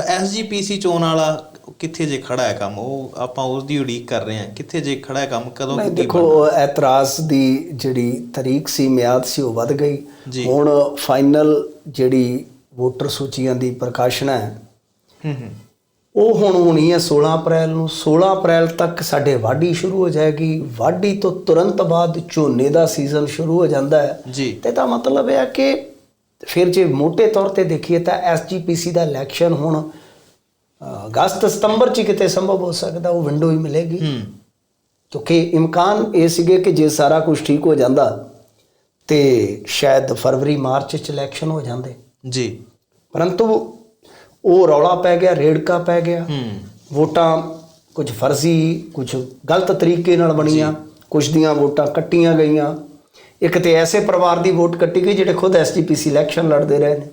SGPC ਚੋਣ ਵਾਲਾ ਕਿੱਥੇ ਜੇ ਖੜਾ ਹੈ ਕੰਮ? ਉਹ ਆਪਾਂ ਉਸ ਦੀ ਉਡੀਕ ਕਰ ਰਹੇ ਹਾਂ। ਕਿੱਥੇ ਜੇ ਖੜਾ ਹੈ ਕੰਮ? ਕਦੋਂ ਨਹੀਂ ਕੀ ਦੇਖੋ ਐਤਰਾਜ਼ ਦੀ ਜਿਹੜੀ ਤਰੀਕ ਸੀ ਮਿਆਦ ਸੀ ਉਹ ਵੱਧ ਗਈ। ਹੁਣ ਫਾਈਨਲ ਜਿਹੜੀ ਵੋਟਰ ਸੂਚੀਆਂ ਦੀ ਪ੍ਰਕਾਸ਼ਨਾ ਹੈ ਹੂੰ ਹੂੰ। ਉਹ ਹੁਣ ਹੋਣੀ ਹੈ 16 ਅਪ੍ਰੈਲ ਨੂੰ। 16 ਅਪ੍ਰੈਲ ਤੱਕ ਸਾਡੇ ਵਾਢੀ ਸ਼ੁਰੂ ਹੋ ਜਾਏਗੀ। ਵਾਢੀ ਤੋਂ ਤੁਰੰਤ ਬਾਅਦ ਝੋਨੇ ਦਾ ਸੀਜ਼ਨ ਸ਼ੁਰੂ ਹੋ ਜਾਂਦਾ ਹੈ। ਜੀ। ਤੇ ਤਾਂ ਮਤਲਬ ਇਹ ਹੈ ਕਿ ਫਿਰ ਜੇ ਮੋٹے ਤੌਰ ਤੇ ਦੇਖੀਏ ਤਾਂ ਐਸਜੀਪੀਸੀ ਦਾ ਇਲੈਕਸ਼ਨ ਹੁਣ ਅਗਸਤ ਸਤੰਬਰ ਚ ਕਿਤੇ ਸੰਭਵ ਹੋ ਸਕਦਾ ਉਹ ਵਿੰਡੋ ਹੀ ਮਿਲੇਗੀ। ਕਿਉਂਕਿ ਇਮਕਾਨ ਇਹ ਸੀਗੇ ਕਿ ਜੇ ਸਾਰਾ ਕੁਝ ਠੀਕ ਹੋ ਜਾਂਦਾ ਤੇ ਸ਼ਾਇਦ ਫਰਵਰੀ ਮਾਰਚ ਚ ਇਲੈਕਸ਼ਨ ਹੋ ਜਾਂਦੇ। ਜੀ। ਪਰੰਤੂ ਉਹ ਰੌਲਾ ਪੈ ਗਿਆ ਰੇੜਕਾ ਪੈ ਗਿਆ। ਹੂੰ। ਵੋਟਾਂ ਕੁਝ ਫਰਜ਼ੀ ਕੁਝ ਗਲਤ ਤਰੀਕੇ ਨਾਲ ਬਣੀਆਂ। ਕੁਝ ਦੀਆਂ ਵੋਟਾਂ ਕੱਟੀਆਂ ਗਈਆਂ। ਇੱਕ ਤੇ ਐਸੇ ਪਰਿਵਾਰ ਦੀ ਵੋਟ ਕੱਟੀ ਗਈ ਜਿਹੜੇ ਖੁਦ ਐਸਜੀਪੀਸੀ ਇਲੈਕਸ਼ਨ ਲੜਦੇ ਰਹੇ ਨੇ।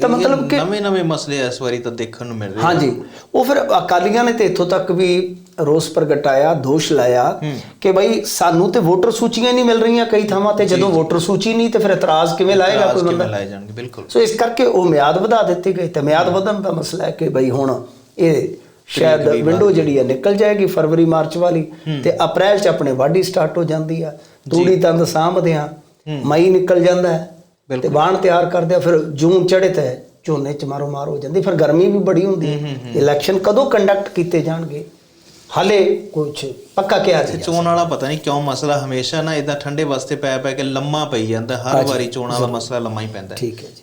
ਤਾਂ ਮਤਲਬ ਕਿ- ਨਵੇਂ ਨਵੇਂ ਮਸਲੇ ਇਸ ਵਾਰੀ ਤਾਂ ਦੇਖਣ ਨੂੰ ਮਿਲ ਰਹੇ ਹਾਂਜੀ। ਉਹ ਫਿਰ ਅਕਾਲੀਆਂ ਨੇ ਤੇ ਇੱਥੋਂ ਤੱਕ ਵੀ ਰੋਸ ਪ੍ਰਗਟਾਇਆ ਦੋਸ਼ ਲਾਇਆ ਕਿ ਬਈ ਸਾਨੂੰ ਤੇ ਵੋਟਰ ਸੂਚੀਆਂ ਨਹੀਂ ਮਿਲ ਰਹੀਆਂ ਕਈ ਥਾਵਾਂ ਤੇ। ਜਦੋਂ ਵੋਟਰ ਸੂਚੀ ਨਹੀਂ ਤੇ ਫਿਰ ਇਤਰਾਜ਼ ਕਿਵੇਂ ਲਾਏਗਾ ਕੋਈ ਬੰਦਾ? ਲਾਏ ਜਾਣਗੇ? ਬਿਲਕੁਲ। ਸੋ ਇਸ ਕਰਕੇ ਉਹ ਮਿਆਦ ਵਧਾ ਦਿੱਤੀ ਗਈ ਤੇ ਮਿਆਦ ਵਧਣ ਦਾ ਮਸਲਾ ਹੈ ਕਿ ਬਈ ਹੁਣ ਇਹ ਸ਼ਾਇਦ ਵਿੰਡੋ ਜਿਹੜੀ ਹੈ ਨਿਕਲ ਜਾਏਗੀ ਫਰਵਰੀ ਮਾਰਚ ਵਾਲੀ ਤੇ ਅਪ੍ਰੈਲ ਚ ਆਪਣੇ ਵਾਢੀ ਸਟਾਰਟ ਹੋ ਜਾਂਦੀ ਆ। ਤੂੜੀ ਤੰਦ ਸਾਂਭਦੇ ਆ ਮਈ ਨਿਕਲ ਜਾਂਦਾ ਹੈ ਤੇ ਬਾਣ ਤਿਆਰ ਕਰਦੇ ਆ ਫਿਰ ਜੂਨ ਚੜੇ ਤੇ ਝੋਨੇ ਚ ਮਾਰੋ ਮਾਰ ਹੋ ਜਾਂਦੀ ਫਿਰ ਗਰਮੀ ਵੀ ਬੜੀ ਹੁੰਦੀ ਹੈ। ਇਲੈਕਸ਼ਨ ਕਦੋਂ ਕੰਡਕਟ ਕੀਤੇ ਜਾਣਗੇ? ਹਲੇ ਕੁਝ ਪੱਕਾ ਕਿਹਾ ਨਹੀਂ ਚੋਣ ਵਾਲਾ ਪਤਾ ਨਹੀਂ ਕਿਉਂ ਮਸਲਾ ਹਮੇਸ਼ਾ ਨਾ ਇਦਾਂ ਠੰਡੇ ਵਾਸਤੇ ਪੈ ਪੈ ਕੇ ਲੰਮਾ ਪਈ ਜਾਂਦਾ ਹਰ ਵਾਰੀ ਚੋਣਾਂ ਦਾ ਮਸਲਾ ਲੰਮਾ ਹੀ ਪੈਂਦਾ। ਠੀਕ ਹੈ